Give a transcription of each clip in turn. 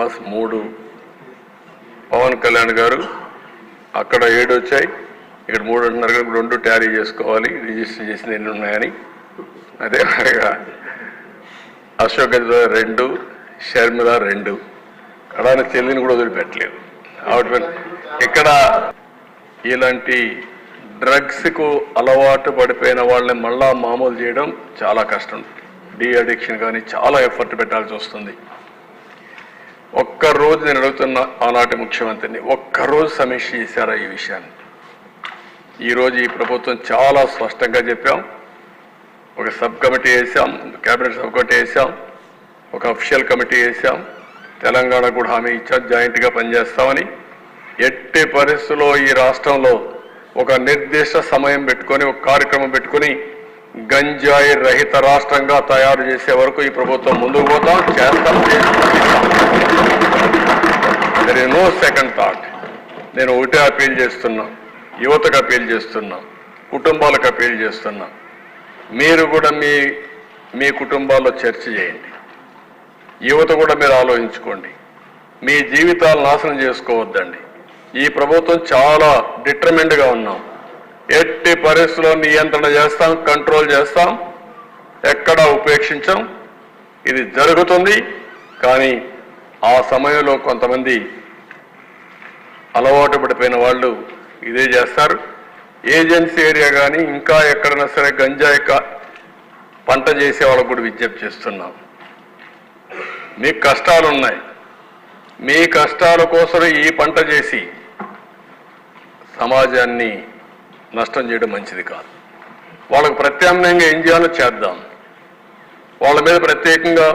శ్రీనివాస్ మూడు పవన్ కళ్యాణ్ గారు అక్కడ ఏడు వచ్చాయి. ఇక్కడ మూడు అంటున్నారు కనుక రెండు ట్యారీ చేసుకోవాలి రిజిస్టర్ చేసిన ఎన్ని ఉన్నాయని. అదే మాదిరిగా అశోక్ రెండు షర్మిల రెండు. కడాన చెల్లిని కూడా వదిలిపెట్టలేదు. ఆవిడ ఇక్కడ ఇలాంటి డ్రగ్స్కు అలవాటు పడిపోయిన వాళ్ళని మళ్ళా మామూలు చేయడం చాలా కష్టం. డీ అడిక్షన్ కానీ చాలా ఎఫర్ట్ పెట్టాల్సి వస్తుంది. ఒక్క రోజు నేను అడుగుతున్న ఆనాటి ముఖ్యమంత్రిని ఒక్కరోజు సమీక్ష చేశారా ఈ విషయాన్ని? ఈరోజు ఈ ప్రభుత్వం చాలా స్పష్టంగా చెప్పాం. ఒక సబ్ కమిటీ వేసాం కేబినెట్ సబ్ కమిటీ వేసాం ఒక అఫీషియల్ కమిటీ వేసాం. తెలంగాణ కూడా హామీ ఇచ్చాం జాయింట్గా పనిచేస్తామని. ఎట్టి పరిస్థితుల్లో ఈ రాష్ట్రంలో ఒక నిర్దిష్ట సమయం పెట్టుకొని ఒక కార్యక్రమం పెట్టుకొని గంజాయి రహిత రాష్ట్రంగా తయారు చేసే వరకు ఈ ప్రభుత్వం ముందుకు పోతాం. చేస్తాం. దర్ నో సెకండ్ థాట్ నేను ఒకటే అపీల్ చేస్తున్నా. యువతకు అపీల్ చేస్తున్నా. కుటుంబాలకు అపీల్ చేస్తున్నా. మీరు కూడా మీ మీ కుటుంబాల్లో చర్చ చేయండి. యువత కూడా మీరు ఆలోచించుకోండి. మీ జీవితాలు నాశనం చేసుకోవద్దండి. ఈ ప్రభుత్వం చాలా డిటర్మెంట్గా ఉన్నాం. ఎట్టి పరిస్థితుల్లో నియంత్రణ చేస్తాం కంట్రోల్ చేస్తాం ఎక్కడా ఉపేక్షించాం. ఇది జరుగుతుంది కానీ ఆ సమయంలో కొంతమంది అలవాటు పడిపోయిన వాళ్ళు ఇదే చేస్తారు. ఏజెన్సీ ఏరియా కానీ ఇంకా ఎక్కడైనా సరే గంజాయి పంట చేసే వాళ్ళకు కూడా విజ్ఞప్తి చేస్తున్నాం. మీకు కష్టాలు ఉన్నాయి మీ కష్టాల కోసం ఈ పంట చేసి సమాజాన్ని నష్టం చేయడం మంచిది కాదు. వాళ్ళకు ప్రత్యామ్నాయంగా ఏం చేయాలో చేద్దాం. వాళ్ళ మీద ప్రత్యేకంగా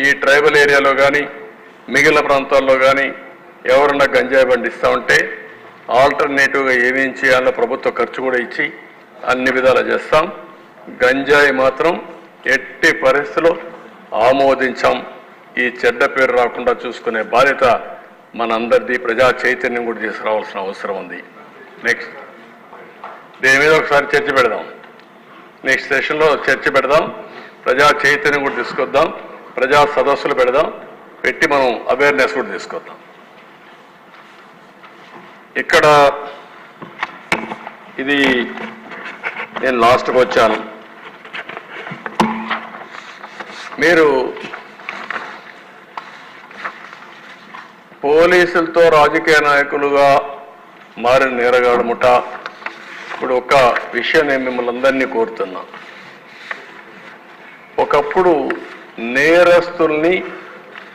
ఈ ట్రైబల్ ఏరియాలో కానీ మిగిలిన ప్రాంతాల్లో కానీ ఎవరన్నా గంజాయి పండిస్తూ ఉంటే ఆల్టర్నేటివ్గా ఏమేం చేయాలో ప్రభుత్వ ఖర్చు కూడా ఇచ్చి అన్ని విధాలు చేస్తాం. గంజాయి మాత్రం ఎట్టి పరిస్థితుల్లో ఆమోదించాం. ఈ చెడ్డ పేరు రాకుండా చూసుకునే బాధ్యత మనందరిది. ప్రజా చైతన్యం కూడా తీసుకురావాల్సిన అవసరం ఉంది. నెక్స్ట్ దీని మీద ఒకసారి చర్చ పెడదాం? నెక్స్ట్ సెషన్లో చర్చ పెడదాం. ప్రజా చైతన్యం కూడా తీసుకొద్దాం. ప్రజా సదస్సులు పెడదాం. పెట్టి మనం అవేర్నెస్ కూడా తీసుకొద్దాం. ఇక్కడ ఇది నేను లాస్ట్కి వచ్చాను. మీరు పోలీసులతో రాజకీయ నాయకులుగా మారిన నేరగాడు ముఠ ఇప్పుడు ఒక విషయం నేను మిమ్మల్ని అందరినీ కోరుతున్నా. ఒకప్పుడు నేరస్తుల్ని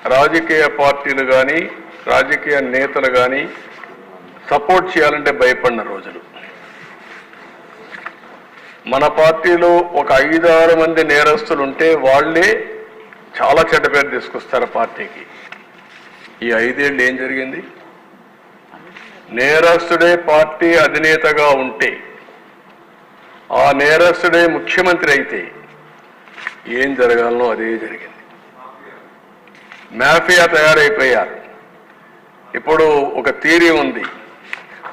రాజకీయ పార్టీలు కానీ రాజకీయ నేతలు కానీ సపోర్ట్ చేయాలంటే భయపడిన రోజులు. మన పార్టీలో ఒక ఐదారు మంది నేరస్తులు ఉంటే వాళ్ళే చాలా చెడ్డ పేరు తీసుకొస్తారు పార్టీకి. ఈ ఐదేళ్ళు ఏం జరిగింది? నేరస్తుడే పార్టీ అధినేతగా ఉంటే ఆ నేరస్తుడే ముఖ్యమంత్రి అయితే ఏం జరగాలనో అదే జరిగింది. మాఫియా తయారైపోయారు. ఇప్పుడు ఒక థీరీ ఉంది.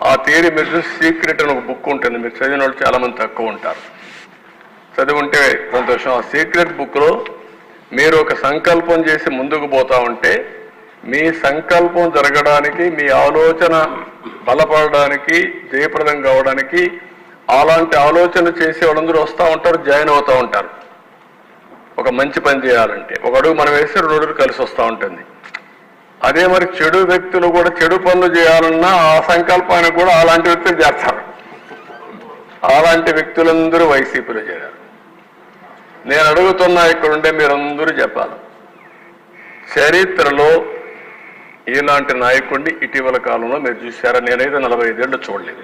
ఆ థియరీ మీరు సీక్రెట్ అని ఒక బుక్ ఉంటుంది. మీరు చదివిన వాళ్ళు చాలామంది తక్కువ ఉంటారు. చదివింటే సంతోషం ఆ సీక్రెట్ బుక్లో మీరు ఒక సంకల్పం చేసి ముందుకు పోతా ఉంటే మీ సంకల్పం జరగడానికి మీ ఆలోచన బలపడడానికి జయప్రదం కావడానికి అలాంటి ఆలోచన చేసి వాళ్ళందరూ వస్తూ ఉంటారు జాయిన్ అవుతూ ఉంటారు. ఒక మంచి పని చేయాలంటే. ఒక అడుగు మనం వేస్తే రెండు అడుగులు కలిసి వస్తూ ఉంటుంది. అదే మరి చెడు వ్యక్తులు కూడా చెడు పనులు చేయాలన్నా ఆ సంకల్పానికి కూడా అలాంటి వ్యక్తులు చేస్తారు. అలాంటి వ్యక్తులందరూ వైసీపీలో చేరారు. నేను అడుగుతున్నా ఇక్కడ మీరందరూ చెప్పాలి. చరిత్రలో ఇలాంటి నాయకుడిని ఇటీవల కాలంలో మీరు చూశారా? నేనైతే నలభై ఐదేళ్ళు చూడలేదు.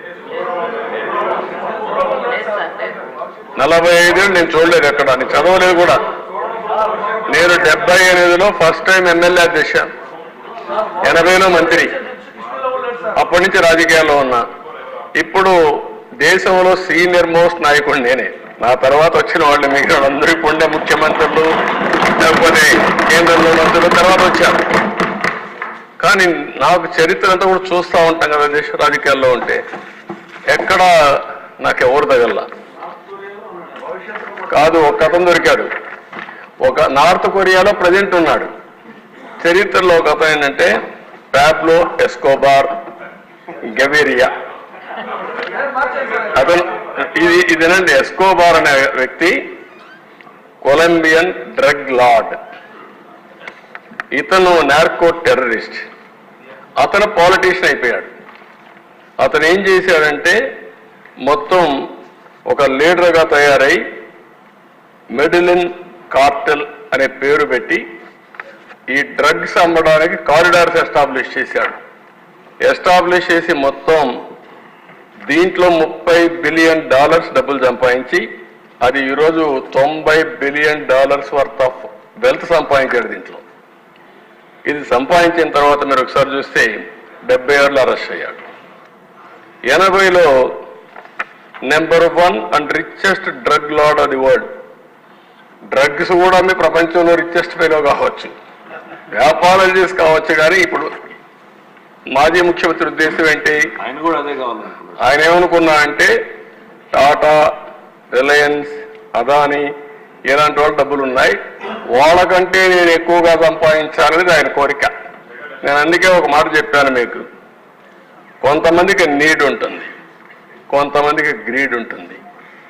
నలభై ఐదేళ్ళు నేను చూడలేదు ఎక్కడ నేను చదవలేదు కూడా. నేను డెబ్బై ఎనిమిదిలో ఫస్ట్ టైం ఎమ్మెల్యే చేశాను. ఎనభైలో మంత్రి. అప్పటి నుంచి రాజకీయాల్లో ఉన్నా. ఇప్పుడు దేశంలో సీనియర్ మోస్ట్ నాయకుడు నేనే. నా తర్వాత వచ్చిన వాళ్ళు మిగిలిన అందరూ ఇప్పుడు ఉండే ముఖ్యమంత్రులు లేకపోతే కేంద్రంలో మంత్రులు తర్వాత వచ్చారు. కానీ నాకు చరిత్ర అంతా కూడా చూస్తూ ఉంటాం కదా దేశ రాజకీయాల్లో ఉంటే. ఎక్కడ నాకు తగల కాదు ఒక అతను దొరికాడు. ఒక నార్త్ కొరియాలో ప్రజెంట్ ఉన్నాడు. చరిత్రలో ఒక అతను ఏంటంటే ప్యాబ్లో ఎస్కోబార్ గవేరియా అతను ఇది ఇదేనండి ఎస్కోబార్ అనే వ్యక్తి కొలంబియన్ డ్రగ్ లార్డ్. ఇతను నార్కో టెర్రరిస్ట్. అతను పాలిటీషియన్ అయిపోయాడు. అతను ఏం చేశాడంటే మొత్తం ఒక లీడర్గా తయారై మెడిలిన్ కార్టెల్ అనే పేరు పెట్టి ఈ డ్రగ్స్ అమ్మడానికి కారిడార్స్ ఎస్టాబ్లిష్ చేశాడు. ఎస్టాబ్లిష్ చేసి మొత్తం దీంట్లో ముప్పై బిలియన్ డాలర్స్ డబ్బులు సంపాదించి అది ఈరోజు తొంభై billion dollars worth of wealth సంపాదించాడు దీంట్లో. ఇది సంపాదించిన తర్వాత మీరు ఒకసారి చూస్తే డెబ్బై ఏళ్ళు అరెస్ట్ అయ్యాడు. ఎనభైలో number one and richest drug lord of the world drugs కూడా మీ ప్రపంచంలో రిచెస్ట్ ఫెలో కావచ్చు. వ్యాపారాలు చేసి కావచ్చు కానీ ఇప్పుడు మాజీ ముఖ్యమంత్రి ఉద్దేశం ఏంటి? ఆయన కూడా అదే కావాలనుకున్నారు ఆయన ఏమనుకున్నా అంటే టాటా రిలయన్స్ అదాని ఇలాంటి వాళ్ళ డబ్బులు ఉన్నాయి. వాళ్ళకంటే నేను ఎక్కువగా సంపాదించాలనేది ఆయన కోరిక. నేను అందుకే ఒక మాట చెప్పాను మీకు. కొంతమందికి నీడ్ ఉంటుంది. కొంతమందికి గ్రీడ్ ఉంటుంది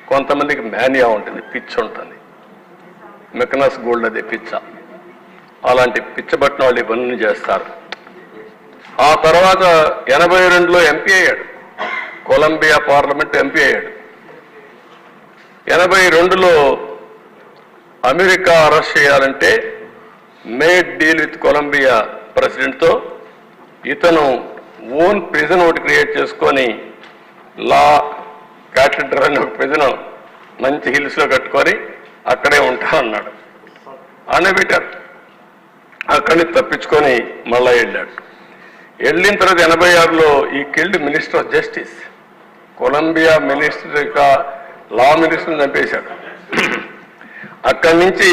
కొంతమందికి మేనియా ఉంటుంది పిచ్ ఉంటుంది. మెకనస్ గోల్డ్ అదే పిచ్చ. అలాంటి పిచ్చబట్టిన వాళ్ళు ఇవన్నీ చేస్తారు. ఆ తర్వాత ఎనభై రెండులో ఎంపీ అయ్యాడు. కొలంబియా పార్లమెంట్ ఎంపీ అయ్యాడు. ఎనభై రెండులో అమెరికా అరెస్ట్ చేయాలంటే మేడ్ డీల్ విత్ కొలంబియా ప్రెసిడెంట్తో ఇతను ఓన్ ప్రిజన్ ఒకటి క్రియేట్ చేసుకొని లా క్యాథడ్రల్ అని ఒక ప్రిజన్ మంచి హిల్స్లో కట్టుకొని అక్కడే ఉంటానన్నాడు అనే పెట్టారు అక్కడిని తప్పించుకొని మళ్ళా వెళ్ళాడు. వెళ్ళిన తర్వాత ఎనభై ఆరులో ఈ killed minister of justice Colombia minister యొక్క లా మినిస్టర్ని చంపేశాడు. అక్కడి నుంచి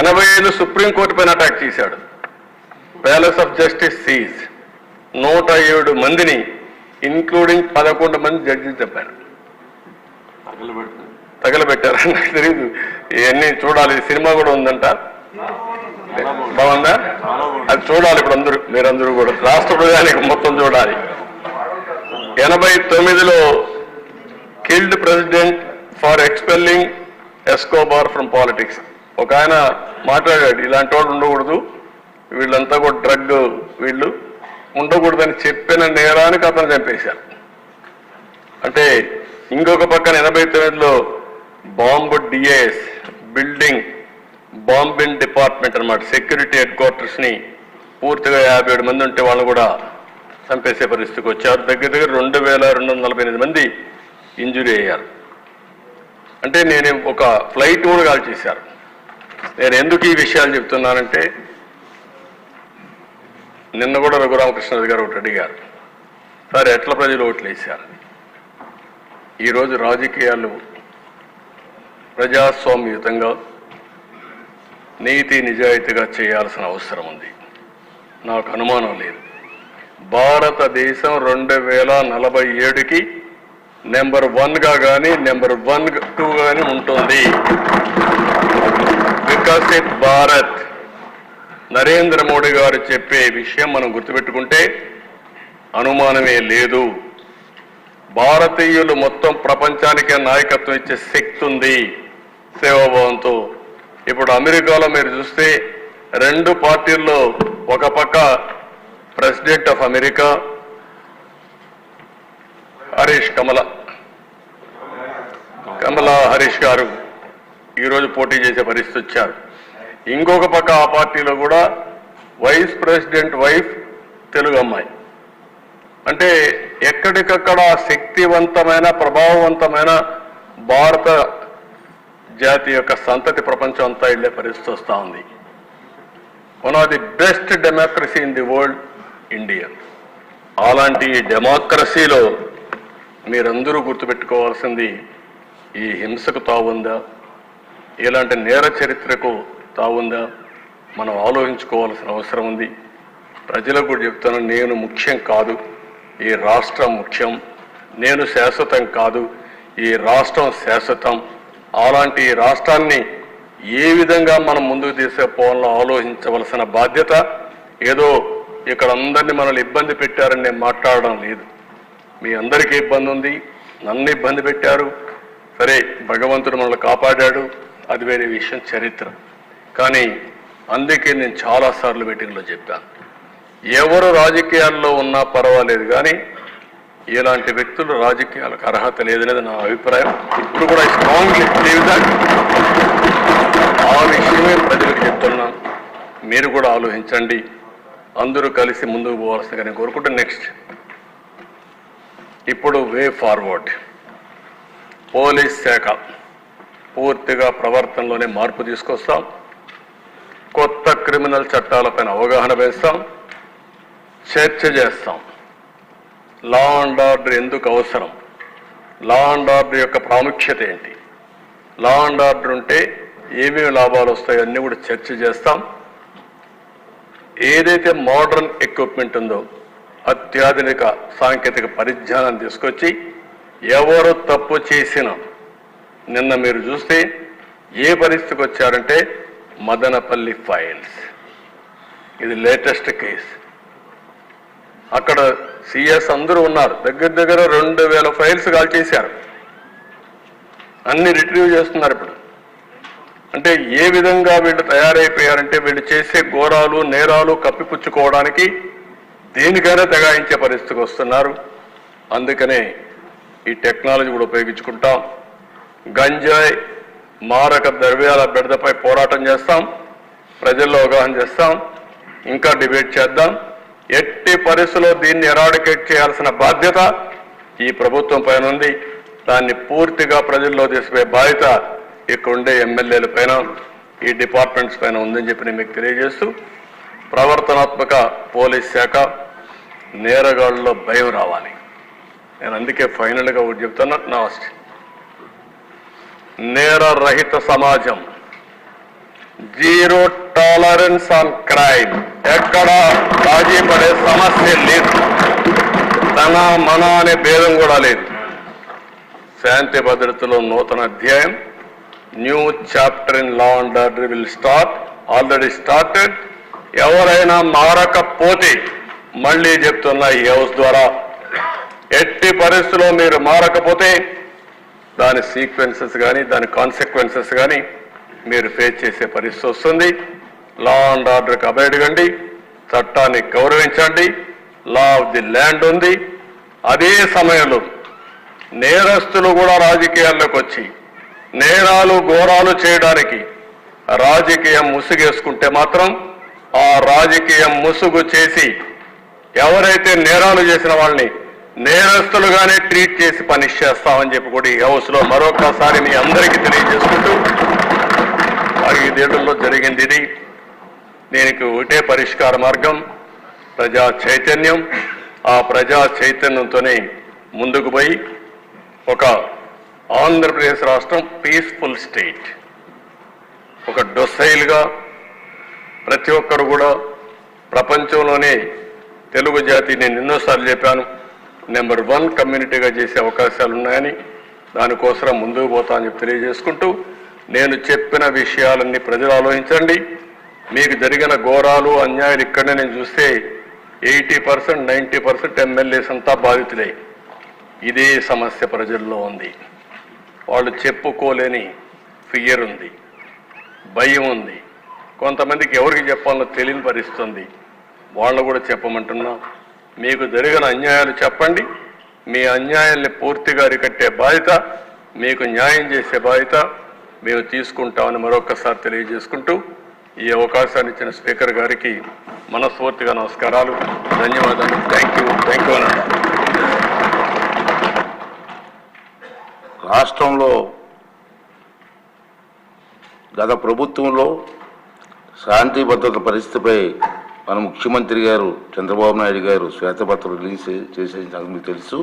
ఎనభై ఏళ్ళు సుప్రీంకోర్టు పైన అటాక్ చేశాడు. Palace of justice seize. నూట ఏడు మందిని ఇన్క్లూడింగ్ పదకొండు మంది జడ్జిలు చెప్పారు. తగలబెట్టారు. నాకు తెలియదు ఇవన్నీ చూడాలి. సినిమా కూడా ఉందంట. బాగుందా? అది చూడాలి ఇప్పుడు అందరూ. మీరందరూ కూడా. రాష్ట్ర ప్రజానికి మొత్తం చూడాలి. ఎనభై తొమ్మిదిలో killed president for expelling Escobar from politics ఒక ఆయన మాట్లాడాడు. ఇలాంటి వాళ్ళు ఉండకూడదు. వీళ్ళంతా కూడా డ్రగ్ వీళ్ళు. ఉండకూడదని చెప్పిన నేరానికి అతను చంపేశారు. అంటే ఇంకొక పక్కన ఎనభై తొమ్మిదిలో bomb DAS building bombing department అన్నమాట. సెక్యూరిటీ హెడ్ క్వార్టర్స్ని పూర్తిగా యాభై ఏడు మంది ఉంటే వాళ్ళు కూడా చంపేసే పరిస్థితికి వచ్చారు. దగ్గర దగ్గర రెండు వేల రెండు వందల నలభై ఎనిమిది మంది ఇంజురీ అయ్యారు. అంటే నేను ఒక ఫ్లైట్ కూడా కాల్ చేశారు. నేను ఎందుకు ఈ విషయాలు చెప్తున్నానంటే నిన్న కూడా రఘురామకృష్ణరాజు గారు ఒకటి అడిగారు. సార్ ఎట్ల ప్రజలు ఓట్లు వేశారు? ఈరోజు రాజకీయాలు ప్రజాస్వామ్యయుతంగా నీతి నిజాయితీగా చేయాల్సిన అవసరం ఉంది. నాకు అనుమానం లేదు. భారతదేశం రెండు వేల నలభై ఏడుకి నెంబర్ వన్గా కానీ నెంబర్ వన్ టూ కానీ ఉంటుంది. వికసిత్ భారత్. నరేంద్ర మోడీ గారు చెప్పే విషయం మనం గుర్తుపెట్టుకుంటే అనుమానమే లేదు. భారతీయులు మొత్తం ప్రపంచానికే నాయకత్వం ఇచ్చే శక్తి ఉంది సేవాభావంతో. ఇప్పుడు అమెరికాలో మీరు చూస్తే రెండు పార్టీల్లో ఒక పక్క president of America Harris Kamala. Kamala Harris గారు ఈరోజు పోటీ చేసే పరిస్థితి వచ్చారు. ఇంకొక పక్క ఆ పార్టీలో కూడా వైస్ ప్రెసిడెంట్ వైఫ్ తెలుగు అమ్మాయి. అంటే ఎక్కడికక్కడ శక్తివంతమైన ప్రభావవంతమైన భారత జాతి యొక్క సంతతి ప్రపంచం అంతా వెళ్ళే పరిస్థితి వస్తూ ఉంది. One of the best democracy in the world India అలాంటి డెమోక్రసీలో మీరందరూ గుర్తుపెట్టుకోవాల్సింది ఈ హింసకు తావుందా? ఇలాంటి నేర చరిత్రకు తావుందా? మనం ఆలోచించుకోవాల్సిన అవసరం ఉంది. ప్రజలకు కూడా చెప్తాను నేను ముఖ్యం కాదు. ఈ రాష్ట్రం ముఖ్యం. నేను శాశ్వతం కాదు. ఈ రాష్ట్రం శాశ్వతం. అలాంటి ఈ రాష్ట్రాన్ని ఏ విధంగా మనం ముందుకు తీసుకుపోవాలో ఆలోచించవలసిన బాధ్యత ఏదో ఇక్కడ అందరినీ మనల్ని ఇబ్బంది పెట్టారని నేను మాట్లాడడం లేదు. మీ అందరికీ ఇబ్బంది ఉంది. నన్ను ఇబ్బంది పెట్టారు. సరే భగవంతుడు మనల్ని కాపాడాడు. అది వేరే విషయం చరిత్ర. కానీ అందుకే నేను చాలాసార్లు మీటింగ్లో చెప్పాను. ఎవరు రాజకీయాల్లో ఉన్నా పర్వాలేదు కానీ ఇలాంటి వ్యక్తులు రాజకీయాలకు అర్హత లేదనేది నా అభిప్రాయం. ఇప్పుడు కూడా స్ట్రాంగ్లీ ఆ విషయమే ప్రజలకు చెప్తున్నాను. మీరు కూడా ఆలోచించండి. అందరూ కలిసి ముందుకు పోవాల్సిందిగా నేను కోరుకుంటే నెక్స్ట్. ఇప్పుడు వే ఫార్వర్డ్. పోలీస్ శాఖ పూర్తిగా ప్రవర్తనలోనే మార్పు తీసుకొస్తాం. కొత్త క్రిమినల్ చట్టాలపైన అవగాహన వేస్తాం చర్చ చేస్తాం. లా అండ్ ఆర్డర్ ఎందుకు అవసరం? లా అండ్ ఆర్డర్ యొక్క ప్రాముఖ్యత ఏంటి? లా అండ్ ఆర్డర్ ఉంటే ఏమేమి లాభాలు వస్తాయో అన్నీ కూడా చర్చ చేస్తాం. ఏదైతే మోడర్న్ ఎక్విప్మెంట్ ఉందో అత్యాధునిక సాంకేతిక పరిజ్ఞానం తీసుకొచ్చి ఎవరు తప్పు చేసినా నిన్న మీరు చూస్తే ఏ పరిస్థితికి వచ్చారంటే మదనపల్లి ఫైల్స్. ఇది లేటెస్ట్ కేసు. అక్కడ సిఎస్ అందరూ ఉన్నారు. దగ్గర దగ్గర రెండు వేల ఫైల్స్ కాల్ చేశారు. అన్ని రిట్రీవ్ చేస్తున్నారు ఇప్పుడు. అంటే ఏ విధంగా వీళ్ళు తయారైపోయారంటే వీళ్ళు చేసే ఘోరాలు నేరాలు కప్పిపుచ్చుకోవడానికి దేనికైనా తెగాయించే పరిస్థితికి వస్తున్నారు. అందుకనే ఈ టెక్నాలజీ కూడా ఉపయోగించుకుంటాం. గంజాయి మారక ద్రవ్యాల బెడదపై పోరాటం చేస్తాం ప్రజల్లో అవగాహన చేస్తాం ఇంకా డిబేట్ చేద్దాం. ఎట్టి పరిస్థితుల్లో దీన్ని ఎరాడికేట్ చేయాల్సిన బాధ్యత ఈ ప్రభుత్వం పైన ఉంది. దాన్ని పూర్తిగా ప్రజల్లో తీసుకుపోయే బాధ్యత ఇక్కడ ఉండే ఎమ్మెల్యేల పైన ఈ డిపార్ట్మెంట్స్ పైన ఉందని చెప్పి నేను మీకు తెలియజేస్తూ ప్రవర్తనాత్మక పోలీస్ శాఖ నేరగాళ్ళలో భయం రావాలి. నేను అందుకే ఫైనల్గా ఒకటి చెప్తున్నా నమస్తే. నేర రహిత సమాజం. జీరో టాలరెన్స్ ఆన్ క్రైమ్ ఎక్కడ రాజీ పడే సమస్య లేదు. తన మన అనే భేదం కూడా లేదు. శాంతి భద్రతలో నూతన అధ్యాయం. New chapter in law and order will start already started ఎవరైనా మారకపోతే మళ్ళీ చెప్తున్నా ఈ హౌస్ ద్వారా ఎట్టి పరిస్థితుల్లో మీరు మారకపోతే దాని సీక్వెన్సెస్ కానీ దాని కాన్సిక్వెన్సెస్ కానీ మీరు ఫేస్ చేసే పరిస్థితి వస్తుంది. లా అండ్ ఆర్డర్కి అభయడగండి చట్టాన్ని గౌరవించండి లా ఆఫ్ ది ల్యాండ్ ఉంది. అదే సమయంలో నేరస్తులు కూడా రాజకీయాల్లోకి వచ్చి నేరాలు ఘోరాలు చేయడానికి రాజకీయం ముసుగేసుకుంటే మాత్రం ఆ రాజకీయం ముసుగు చేసి ఎవరైతే నేరాలు చేసిన వాళ్ళని నేరస్తులుగానే ట్రీట్ చేసి పనిష్ చేస్తామని చెప్పి కూడా ఈ హౌస్లో మరొకసారి మీ అందరికీ తెలియజేసుకుంటూ ఐదేళ్ళలో జరిగింది ఇది. దీనికి ఒకటే పరిష్కార మార్గం ప్రజా చైతన్యం. ఆ ప్రజా చైతన్యంతోనే ముందుకు పోయి ఒక ఆంధ్రప్రదేశ్ రాష్ట్రం పీస్ఫుల్ స్టేట్ ఒక డొసైల్గా ప్రతి ఒక్కరు కూడా ప్రపంచంలోనే తెలుగు జాతి నేను ఎన్నోసార్లు చెప్పాను. నెంబర్ వన్ కమ్యూనిటీగా చేసే అవకాశాలు ఉన్నాయని దానికోసం ముందుకు పోతా అని చెప్పి తెలియజేసుకుంటూ నేను చెప్పిన విషయాలన్నీ ప్రజలు ఆలోచించండి. మీకు జరిగిన ఘోరాలు అన్యాయాలు ఇక్కడనే నేను చూస్తే eighty percent ninety percent MLAs అంతా బాధితులే. ఇదే సమస్య ప్రజల్లో ఉంది. వాళ్ళు చెప్పుకోలేని ఫియర్ ఉంది. భయం ఉంది. కొంతమందికి ఎవరికి చెప్పాలో తెలియని పరిస్థితుంది వాళ్ళు కూడా చెప్పమంటున్నా. మీకు జరిగిన అన్యాయాలు చెప్పండి. మీ అన్యాయాల్ని పూర్తిగా అరికట్టే బాధ్యత మీకు న్యాయం చేసే బాధ్యత మేము తీసుకుంటామని మరొకసారి తెలియజేసుకుంటూ ఈ అవకాశాన్ని ఇచ్చిన స్పీకర్ గారికి మనస్ఫూర్తిగా నమస్కారాలు. ధన్యవాదాలు. థ్యాంక్ యూ థ్యాంక్ యూ రాష్ట్రంలో గత ప్రభుత్వంలో శాంతి భద్రత పరిస్థితిపై మన ముఖ్యమంత్రి గారు చంద్రబాబు నాయుడు గారు శ్వేతపత్రం రిలీజ్ చేసేది సంగతి మీకు తెలుసు.